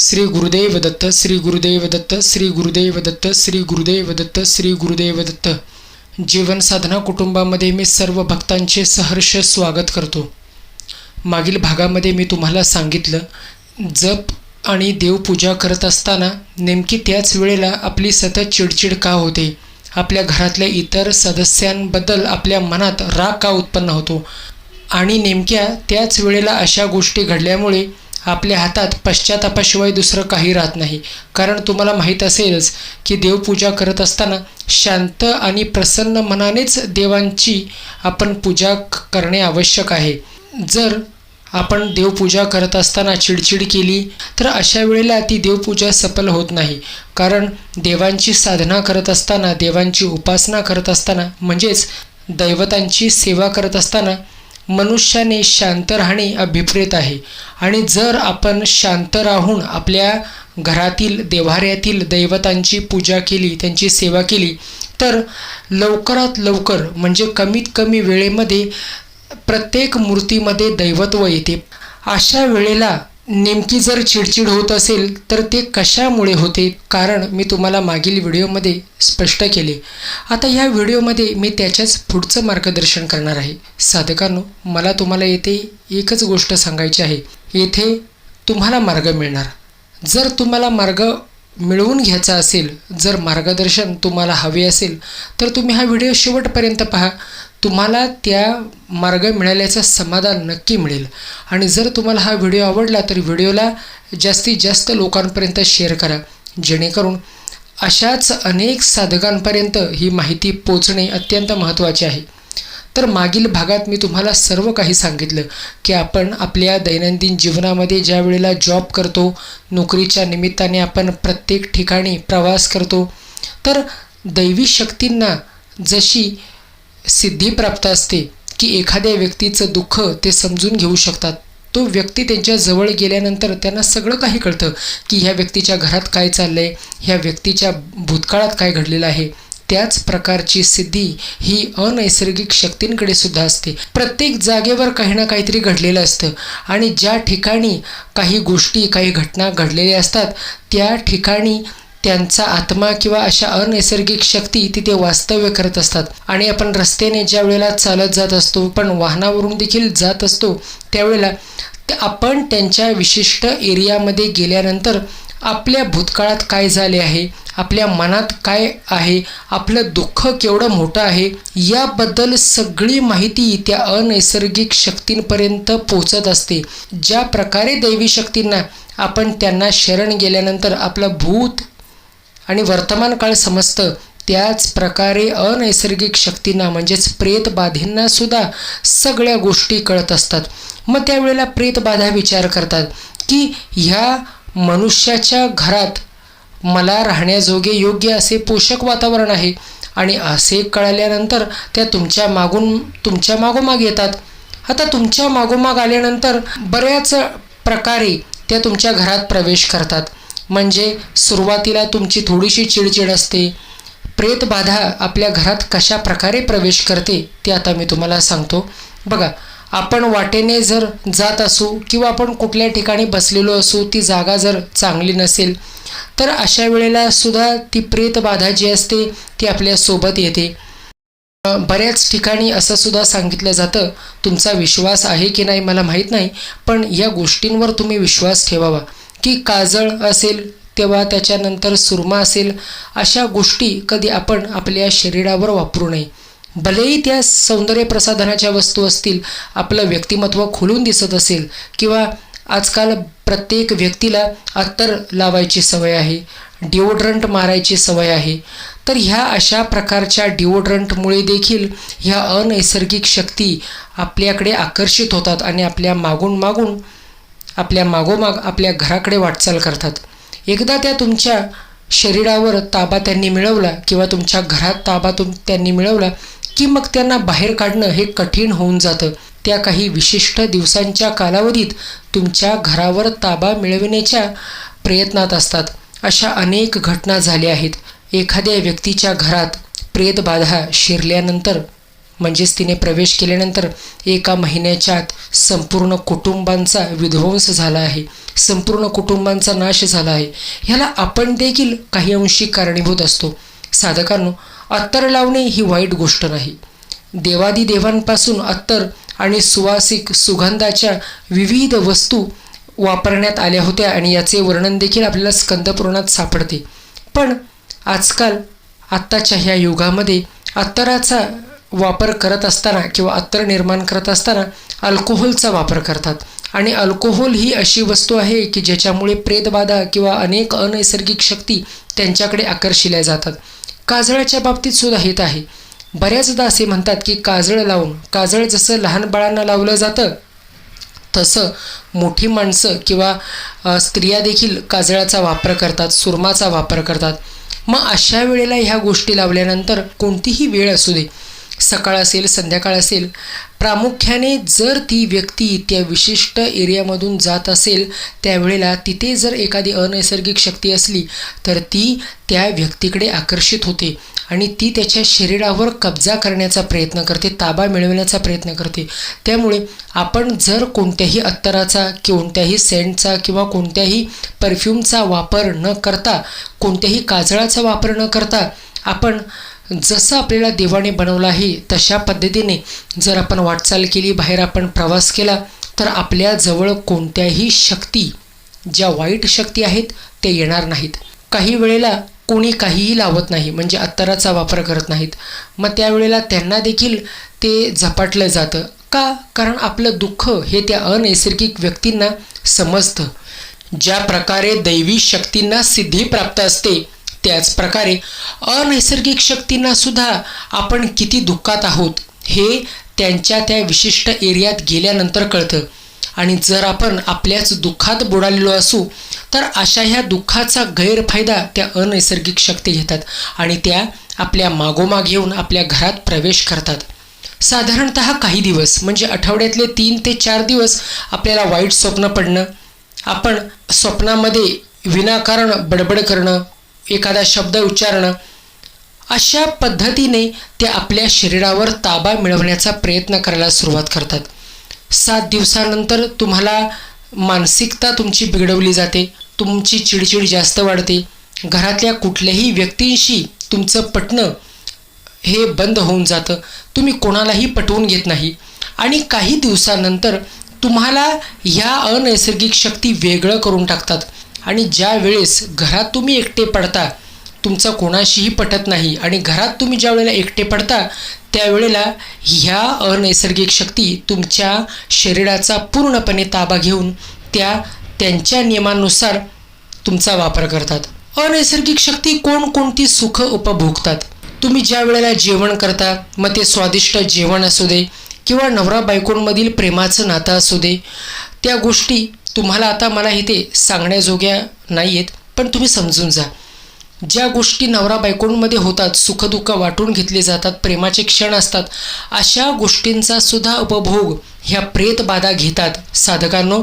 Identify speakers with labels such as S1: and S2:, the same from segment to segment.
S1: श्री गुरुदेव दत्त श्री गुरुदेव दत्त श्री गुरुदेव दत्त श्री गुरुदेव दत्त श्री गुरुदेव दत्त. जीवन साधना कुटुंबामध्ये मी सर्व भक्तांचे सहर्ष स्वागत करतो. मागील भागामध्ये मी तुम्हाला सांगितलं जप आणि देवपूजा करत असताना नेमकी त्याच वेळेला आपली सतत चिडचिड का होते? आपल्या घरातल्या इतर सदस्यांबद्दल आपल्या मनात राग का उत्पन्न होतो? आणि नेमक्या त्याच वेळेला अशा गोष्टी घडल्यामुळे आपल्या हातात पश्चातापाशिवाय दुसरं काही राहत नाही. कारण तुम्हाला माहीत असेलच की देवपूजा करत असताना शांत आणि प्रसन्न मनानेच देवांची आपण पूजा करणे आवश्यक आहे. जर आपण देवपूजा करत असताना चिडचिड केली तर अशा वेळेला ती देवपूजा सफल होत नाही. कारण देवांची साधना करत असताना देवांची उपासना करत असताना म्हणजेच दैवतांची सेवा करत असताना मनुष्याने शांत राहणे अभिप्रेत आहे. आणि जर आपण शांत राहून आपल्या घरातील देव्हाऱ्यातील दैवतांची पूजा केली त्यांची सेवा केली तर लवकरात लवकर म्हणजे कमीत कमी वेळेमध्ये प्रत्येक मूर्तीमध्ये दैवत्व येते. अशा वेळेला नेमकी जर चिडचिड होत असेल तर ते कशामुळे होते? कारण मी तुम्हाला मागील व्हिडिओमध्ये स्पष्ट केले. आता ह्या व्हिडिओमध्ये मी त्याच्याच पुढचं मार्गदर्शन करणार आहे. साधकांनो मला तुम्हाला येथे एकच गोष्ट सांगायची आहे. येथे तुम्हाला मार्ग मिळणार. जर तुम्हाला मार्ग मिळवून घ्यायचा असेल जर मार्गदर्शन तुम्हाला हवे असेल तर तुम्ही हा व्हिडिओ शेवटपर्यंत पहा. तुम्हाला त्या मार्ग मिळाल्याचं समाधान नक्की मिळेल. आणि जर तुम्हाला हा व्हिडिओ आवडला तर व्हिडिओला जास्तीत जास्त लोकांपर्यंत शेअर करा. जेणेकरून अशाच अनेक साधकांपर्यंत ही माहिती पोचणे अत्यंत महत्त्वाचे आहे. तर मागील भागात मी तुम्हाला सर्व काही सांगितलं की आपण आपल्या दैनंदिन जीवनामध्ये ज्या वेळेला जॉब करतो नोकरीच्या निमित्ताने आपण प्रत्येक ठिकाणी प्रवास करतो तर दैवी शक्तींना जशी सिद्धी प्राप्त असते की एखाद्या व्यक्तीचं दुःख ते समजून घेऊ शकतात. तो व्यक्ती त्यांच्या जवळ गेल्यानंतर त्यांना सगळं काही कळतं की ह्या व्यक्तीच्या घरात काय चाललं आहे ह्या व्यक्तीच्या भूतकाळात काय घडलेलं आहे. त्याच प्रकारची सिद्धी ही अनैसर्गिक शक्तींकडे सुद्धा असते. प्रत्येक जागेवर काही ना काहीतरी घडलेलं असतं आणि ज्या ठिकाणी काही गोष्टी काही घटना घडलेल्या असतात त्या ठिकाणी त्यांचा आत्मा किंवा अशा अनैसर्गिक शक्ती तिथे वास्तव्य करत असतात. आणि आपण रस्त्याने ज्या वेळेला चालत जात असतो पण वाहनावरून देखील जात असतो त्यावेळेला आपण त्यांच्या विशिष्ट एरियामध्ये गेल्यानंतर आपल्या भूतकाळात काय झाले आहे आपल्या मनात काय आहे आपलं दुःख केवढं मोठं आहे याबद्दल सगळी माहिती त्या अनैसर्गिक शक्तींपर्यंत पोचत असते. ज्या प्रकारे दैवी शक्तींना आपण त्यांना शरण गेल्यानंतर आपलं भूत आणि वर्तमान काळ समजतं त्याच प्रकारे अनैसर्गिक शक्तींना म्हणजेच प्रेतबाधींना सुद्धा सगळ्या गोष्टी कळत असतात. मग त्यावेळेला प्रेतबाधा विचार करतात की ह्या मनुष्याच्या घरात मला राहण्याजोगे योग्य असे पोषक वातावरण आहे आणि असे कळल्यानंतर त्या तुमच्या मागून तुमच्या मागोमाग येतात. आता तुमच्या मागोमाग आल्यानंतर बऱ्याच प्रकारे त्या तुमच्या घरात प्रवेश करतात. म्हणजे सुरुवातीला तुमची थोडीशी चिडचिड असते. प्रेतबाधा आपल्या घरात कशा प्रकारे प्रवेश करते ते आता मी तुम्हाला सांगतो. बघा आपण वाटेने जर जात असू किंवा आपण कुठल्या ठिकाणी बसलेलो असू ती जागा जर चांगली नसेल तर अशा वेळेला सुद्धा ती प्रेतबाधा जी असते ती आपल्यासोबत येते. बऱ्याच ठिकाणी असं सुद्धा सांगितलं जातं. तुमचा विश्वास आहे की नाही मला माहीत नाही पण या गोष्टींवर तुम्ही विश्वास ठेवावा. की काजळ असेल तेव्हा त्याच्यानंतर सुरमा असेल अशा गोष्टी कधी आपण आपल्या शरीरावर वापरू नये. भलेही त्या सौंदर्य प्रसाधनाच्या वस्तू असतील आपलं व्यक्तिमत्व खुलून दिसत असेल किंवा आजकाल प्रत्येक व्यक्तीला अत्तर लावायची सवय आहे डिओड्रंट मारायची सवय आहे तर ह्या अशा प्रकारच्या डिओड्रंटमुळे देखील ह्या अनैसर्गिक शक्ती आपल्याकडे आकर्षित होतात आणि आपल्या मागून मागून आपल्या मागोमाग आपल्या घराकडे वाटचाल करतात. एकदा त्या तुमच्या शरीरावर ताबा त्यांनी मिळवला किंवा तुमच्या घरात ताबा तुम त्यांनी मिळवला की मग त्यांना बाहेर काढणं हे कठीण होऊन जातं. त्या काही विशिष्ट दिवसांच्या कालावधीत तुमच्या घरावर ताबा मिळविण्याच्या प्रयत्नात असतात. अशा अनेक घटना झाल्या आहेत. एखाद्या व्यक्तीच्या घरात प्रेतबाधा शिरल्यानंतर म्हणजेच तिने प्रवेश केल्यानंतर एका महिन्याच्या आत संपूर्ण कुटुंबांचा विध्वंस झाला आहे. संपूर्ण कुटुंबांचा नाश झाला आहे. ह्याला आपण देखील काही अंशी कारणीभूत असतो. साधकांनो अत्तर लावणे ही वाईट गोष्ट नाही. देवादी देवांपासून अत्तर आणि सुवासिक सुगंधाच्या विविध वस्तू वापरण्यात आल्या होत्या आणि याचे वर्णन देखील आपल्याला स्कंदपुराणात सापडते. पण आजकाल आत्ताच्या ह्या युगामध्ये अत्तराचा वापर करत असताना किंवा अत्तर निर्माण करत असताना अल्कोहोलचा वापर करतात. आणि अल्कोहोल ही अशी वस्तू आहे की ज्याच्यामुळे प्रेतबाधा किंवा अनेक अनैसर्गिक शक्ती त्यांच्याकडे आकर्षिल्या जातात. काजळाच्या बाबतीत सुद्धा हेत आहे. बऱ्याचदा असे म्हणतात की काजळ लावून काजळ जसं लहान बाळांना लावलं जातं तसं मोठी माणसं किंवा स्त्रिया देखील काजळाचा वापर करतात सुरमाचा वापर करतात. मग अशा वेळेला ह्या गोष्टी लावल्यानंतर कोणतीही वेळ असू दे. सकाळ असेल संध्याकाळ असेल प्रामुख्याने जर ती व्यक्ती त्या विशिष्ट एरियामधून जात असेल त्यावेळेला तिथे जर एखादी अनैसर्गिक शक्ती असली तर ती त्या व्यक्तीकडे आकर्षित होते आणि ती त्याच्या शरीरावर कब्जा करण्याचा प्रयत्न करते ताबा मिळवण्याचा प्रयत्न करते. त्यामुळे आपण जर कोणत्याही अत्तराचा कोणत्याही सेंटचा किंवा कोणत्याही परफ्यूमचा वापर न करता कोणत्याही काजळाचा वापर न करता आपण जसं आपल्याला देवाने बनवलं आहे तशा पद्धतीने जर आपण वाटचाल केली बाहेर आपण प्रवास केला तर आपल्याजवळ कोणत्याही शक्ती ज्या वाईट शक्ती आहेत ते येणार नाहीत. काही वेळेला कोणी काहीही लावत नाही म्हणजे अत्तराचा वापर करत नाहीत. मग त्यावेळेला त्यांना देखील ते झपाटलं जातं. का? कारण आपलं दुःख हे त्या अनैसर्गिक व्यक्तींना समजतं. ज्या प्रकारे दैवी शक्तींना सिद्धी प्राप्त असते त्याच प्रकारे अनैसर्गिक शक्तींना सुद्धा आपण किती दुःखात आहोत हे त्यांच्या त्या विशिष्ट एरियात गेल्यानंतर कळतं. आणि जर आपण आपल्याच दुःखात बुडालेलो असू तर अशा ह्या दुःखाचा गैरफायदा त्या अनैसर्गिक शक्ती घेतात आणि त्या आपल्या मागोमाग येऊन आपल्या घरात प्रवेश करतात. साधारणत काही दिवस म्हणजे आठवड्यातले तीन ते चार दिवस आपल्याला वाईट स्वप्न पडणं आपण स्वप्नामध्ये विनाकारण बडबड करणं एखादा शब्द उच्चारणं अशा पद्धतीने ते आपल्या शरीरावर ताबा मिळवण्याचा प्रयत्न करायला सुरुवात करतात. सात दिवसानंतर तुम्हाला मानसिकता तुमची बिघडवली जाते तुमची चिडचिड जास्त वाढते घरातल्या कुठल्याही व्यक्तींशी तुमचं पटणं हे बंद होऊन जातं तुम्ही कोणालाही पटवून घेत नाही. आणि काही दिवसानंतर तुम्हाला ह्या अनैसर्गिक शक्ती वेगळं करून टाकतात. आणि ज्या वेळेस घरात तुम्ही एकटे पडता तुमचा कोणाशीही पटत नाही आणि घरात तुम्ही ज्या वेळेला एकटे पडता त्यावेळेला ह्या अनैसर्गिक शक्ती तुमच्या शरीराचा पूर्णपणे ताबा घेऊन त्या त्यांच्या नियमानुसार तुमचा वापर करतात. अनैसर्गिक शक्ती कोणकोणती सुख उपभोगतात? तुम्ही ज्या वेळेला जेवण करता मग ते स्वादिष्ट जेवण असू दे किंवा नवरा बायकोंमधील प्रेमाचं नातं असू दे त्या गोष्टी तुम्हाला आता मला इथे सांगण्याजोग्या नाही आहेत पण तुम्ही समजून जा. ज्या गोष्टी नवरा बायकोंमध्ये होतात सुखदुःख वाटून घेतले जातात प्रेमाचे क्षण असतात अशा गोष्टींचा सुद्धा उपभोग ह्या प्रेतबाधा घेतात. साधकांनो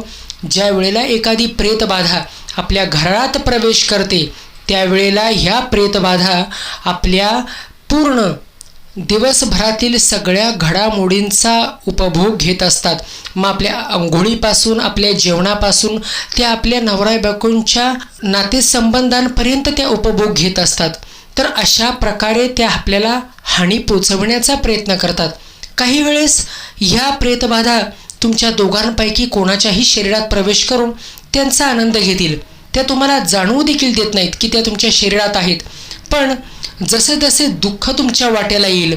S1: ज्या वेळेला एखादी प्रेतबाधा आपल्या घरात प्रवेश करते त्यावेळेला ह्या प्रेतबाधा आपल्या पूर्ण दिवसभरातील सगळ्या घडामोडींचा उपभोग घेत असतात. मग आपल्या आंघोळीपासून आपल्या जेवणापासून त्या आपल्या नवरा बायकोंच्या नातेसंबंधांपर्यंत त्या उपभोग घेत असतात. तर अशा प्रकारे त्या आपल्याला हानी पोचवण्याचा प्रयत्न करतात. काही वेळेस ह्या प्रेतबाधा तुमच्या दोघांपैकी कोणाच्याही शरीरात प्रवेश करून त्यांचा आनंद घेतील. त्या तुम्हाला जाणवू देखील देत नाहीत की त्या तुमच्या शरीरात आहेत. पण जसे जसे दुःख तुमच्या वाट्याला येईल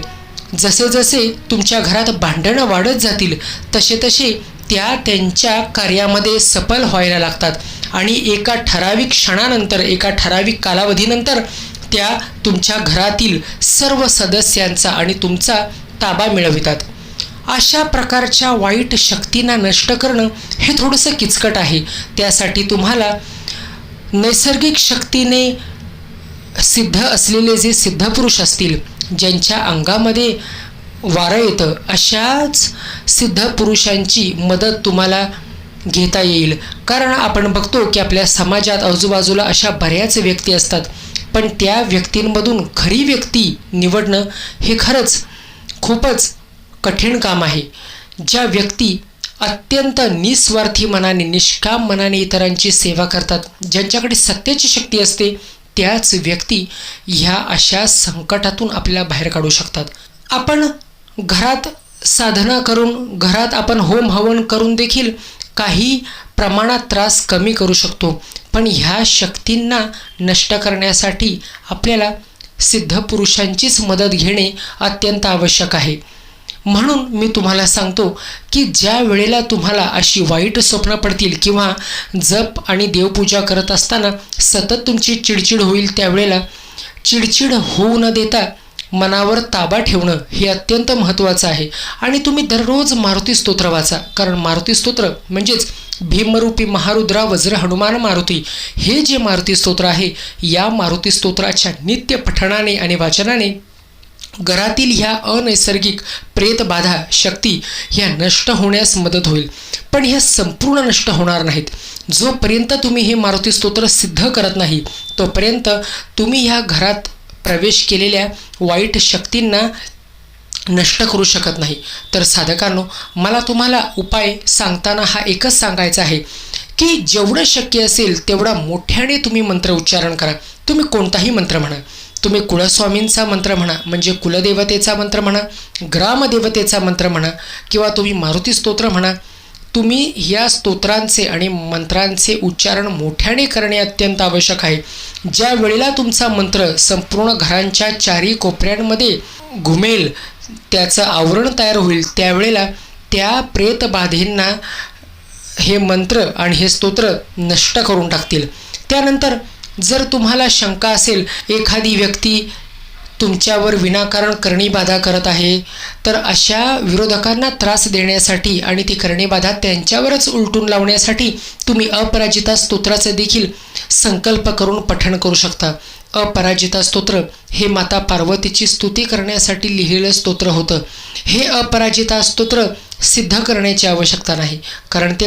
S1: जसे जसे तुमच्या घरात भांडणं वाढत जातील तसे तसे त्या त्यांच्या कार्यामध्ये सफल व्हायला लागतात. आणि एका ठराविक क्षणानंतर एका ठराविक कालावधीनंतर त्या तुमच्या घरातील सर्व सदस्यांचा आणि तुमचा ताबा मिळवितात. अशा प्रकारच्या वाईट शक्तींना नष्ट करणं हे थोडंसं किचकट आहे. त्यासाठी तुम्हाला नैसर्गिक शक्तीने सिद्ध असलेले जे सिद्धपुरुष असतील ज्यांच्या अंगामध्ये वारं येतं अशाच सिद्ध पुरुषांची मदत तुम्हाला घेता येईल. कारण आपण बघतो की आपल्या समाजात आजूबाजूला अशा बऱ्याच व्यक्ती असतात. पण त्या व्यक्तींमधून खरी व्यक्ती निवडणं हे खरंच खूपच कठीण काम आहे. ज्या व्यक्ती अत्यंत निस्वार्थी मनाने निष्काम मनाने इतरांची सेवा करतात ज्यांच्याकडे सत्याची शक्ती असते त्याच व्यक्ती ह्या अशा संकटातून आपल्याला बाहेर काढू शकतात. आपण घरात साधना करून घरात आपण होम हवन करून देखील काही प्रमाणात त्रास कमी करू शकतो. पण ह्या शक्तींना नष्ट करण्यासाठी आपल्याला सिद्ध पुरुषांचीच मदत घेणे अत्यंत आवश्यक आहे. म्हणून मी तुम्हाला सांगतो की ज्या वेळेला तुम्हाला अशी वाईट स्वप्न पडतील किंवा जप आणि देवपूजा करत असताना सतत तुमची चिडचिड होईल त्यावेळेला चिडचिड होऊ न देता मनावर ताबा ठेवणं हे अत्यंत महत्त्वाचं आहे. आणि तुम्ही दररोज मारुती स्तोत्र वाचा. कारण मारुती स्तोत्र म्हणजेच भीमरूपी महारुद्रा वज्र हनुमान मारुती हे जे मारुती स्तोत्र आहे या मारुती स्तोत्राच्या नित्य पठणाने आणि वाचनाने घरातील ह्या अनैसर्गिक प्रेतबाधा शक्ती ह्या नष्ट होण्यास मदत होईल. पण ह्या संपूर्ण नष्ट होणार नाहीत. जोपर्यंत तुम्ही हे मारुती स्तोत्र सिद्ध करत नाही तोपर्यंत तुम्ही ह्या घरात प्रवेश केलेल्या वाईट शक्तींना नष्ट करू शकत नाही. तर साधकांनो मला तुम्हाला उपाय सांगताना हा एकच सांगायचा आहे की जेवढं शक्य असेल तेवढा मोठ्याने तुम्ही मंत्र उच्चारण करा. तुम्ही कोणताही मंत्र म्हणा. तुम्ही कुळस्वामींचा मंत्र म्हणा म्हणजे कुलदेवतेचा मंत्र म्हणा ग्रामदेवतेचा मंत्र म्हणा किंवा तुम्ही मारुती स्तोत्र म्हणा तुम्ही या स्तोत्रांचे आणि मंत्रांचे उच्चारण मोठ्याने करणे अत्यंत आवश्यक आहे. ज्या वेळेला तुमचा मंत्र संपूर्ण घरांच्या चारी कोपऱ्यांमध्ये घुमेल त्याचं आवरण तयार होईल त्यावेळेला त्या प्रेतबाधेंना हे मंत्र आणि हे स्तोत्र नष्ट करून टाकतील. त्यानंतर जर तुम्हाला शंका असेल एखादी व्यक्ती तुमच्यावर विनाकारण करणीबाधा करत आहे तर अशा विरोधकांना त्रास देण्यासाठी आणि ती करणीबाधा त्यांच्यावरच उलटून लावण्यासाठी तुम्ही अपराजिता स्तोत्राचं देखील संकल्प करून पठण करू शकता. अपराजिता स्तोत्र हे माता पार्वतीची स्तुती करण्यासाठी लिहिलेलं स्तोत्र होतं. हे अपराजिता स्तोत्र सिद्ध करण्याची आवश्यकता नाही कारण ते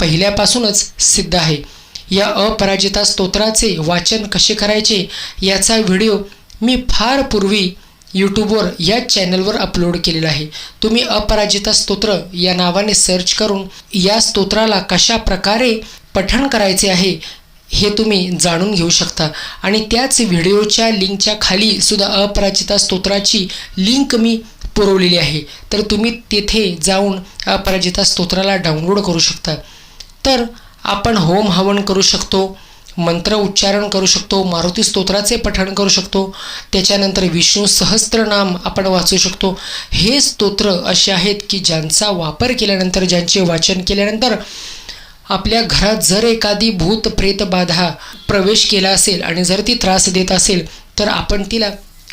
S1: पहिल्यापासूनच सिद्ध आहे. या अपराजिता स्तोत्राचे वाचन कसे करायचे याचा व्हिडिओ मी फार पूर्वी यूट्यूबवर या चॅनलवर अपलोड केलेला आहे. तुम्ही अपराजिता स्तोत्र या नावाने सर्च करून या स्तोत्राला कशा प्रकारे पठण करायचे आहे हे तुम्ही जाणून घेऊ शकता. आणि त्याच व्हिडिओच्या लिंकच्या खाली सुद्धा अपराजिता स्तोत्राची लिंक मी पुरवलेली आहे. तर तुम्ही तेथे जाऊन अपराजिता स्तोत्राला डाउनलोड करू शकता. तर आपण होम हवन करू शकतो मंत्र उच्चारण करू शकतो मारुती स्तोत्राचे पठण करू शकतो त्याच्यानंतर विष्णू सहस्त्रनाम आपण वाचू शकतो. हे स्तोत्र असे आहेत की ज्यांचा वापर केल्यानंतर ज्यांचे वाचन केल्यानंतर आपल्या घरात जर एखादी भूत प्रेत बाधा प्रवेश केला असेल आणि जर ती त्रास देत असेल तर आपण तिला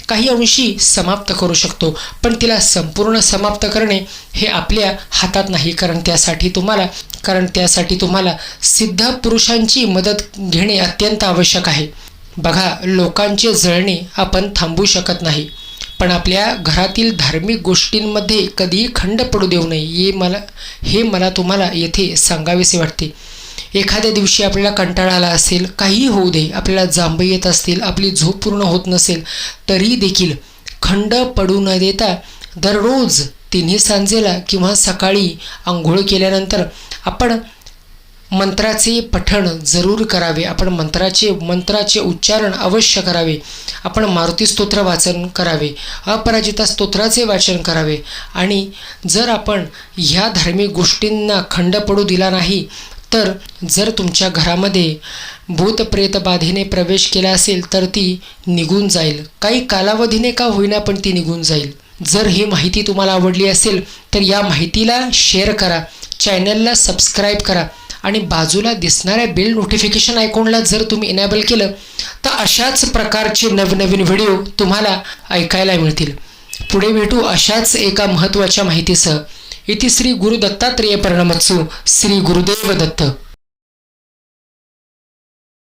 S1: काही अंशी समाप्त करू शकतो. पण तिला संपूर्ण समाप्त करणे हे आपल्या हातात नाही. कारण त्यासाठी तुम्हाला कारण त्यासाठी तुम्हाला सिद्ध पुरुषांची मदत घेणे अत्यंत आवश्यक आहे. बघा लोकांचे जळणे आपण थांबू शकत नाही. पण आपल्या घरातील धार्मिक गोष्टींमध्ये कधीही खंड पडू देऊ नये. हे मला हे मला तुम्हाला येथे सांगावेसे वाटते. एखाद्या दिवशी आपल्याला कंटाळा आला असेल काहीही होऊ दे आपल्याला जांभ येत असतील आपली झोप पूर्ण होत नसेल तरी देखील खंड पडू न देता दररोज तिन्ही सांजेला किंवा सकाळी आंघोळ केल्यानंतर आपण मंत्राचे पठण जरूर करावे. आपण मंत्राचे मंत्राचे उच्चारण अवश्य करावे. आपण मारुती स्तोत्र वाचन करावे. अपराजिता स्तोत्राचे वाचन करावे. आणि जर आपण ह्या धार्मिक गोष्टींना खंड पडू दिला नाही तर जर तुमच्या घरामध्ये भूत प्रवेश केला असेल तर ती निघून जाईल. काही कालावधीने का होईना पण ती निघून जाईल. जर ही माहिती तुम्हाला आवडली असेल तर या माहितीला शेअर करा. चॅनलला सबस्क्राईब करा. आणि बाजूला दिसणाऱ्या बिल नोटिफिकेशन आयकॉनला जर तुम्ही इनेबल केलं तर अशाच प्रकारचे नवनवीन व्हिडिओ तुम्हाला ऐकायला मिळतील. पुढे भेटू अशाच एका महत्त्वाच्या माहितीसह. इति श्री गुरु दत्तात्रेय प्रणमत्सु श्री गुरुदेव दत्त